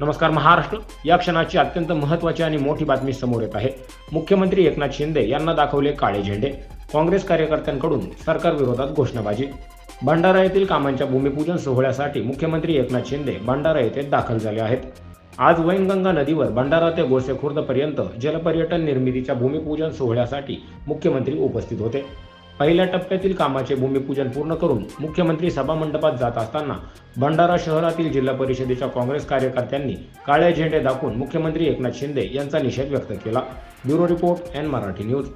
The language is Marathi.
नमस्कार महाराष्ट्र. या क्षणाची अत्यंत महत्त्वाची आणि मोठी बातमी समोर येत आहे. मुख्यमंत्री एकनाथ शिंदे यांना दाखवले काळे झेंडे. काँग्रेस कार्यकर्त्यांकडून सरकार विरोधात घोषणाबाजी. भंडारा येथील कामांच्या भूमिपूजन सोहळ्यासाठी मुख्यमंत्री एकनाथ शिंदे भंडारा येथे दाखल झाले आहेत. आज वैनगंगा नदीवर भंडारा ते गोसेखुर्दपर्यंत जलपर्यटन निर्मितीच्या भूमिपूजन सोहळ्यासाठी मुख्यमंत्री उपस्थित होते. पहिल्या टप्प्यातील कामाचे भूमिपूजन पूर्ण करून मुख्यमंत्री सभामंडपात जात असताना भंडारा शहरातील जिल्हा परिषदेच्या काँग्रेस कार्यकर्त्यांनी काळे झेंडे दाखवून मुख्यमंत्री एकनाथ शिंदे यांचा निषेध व्यक्त केला. Bureau report N Marathi news.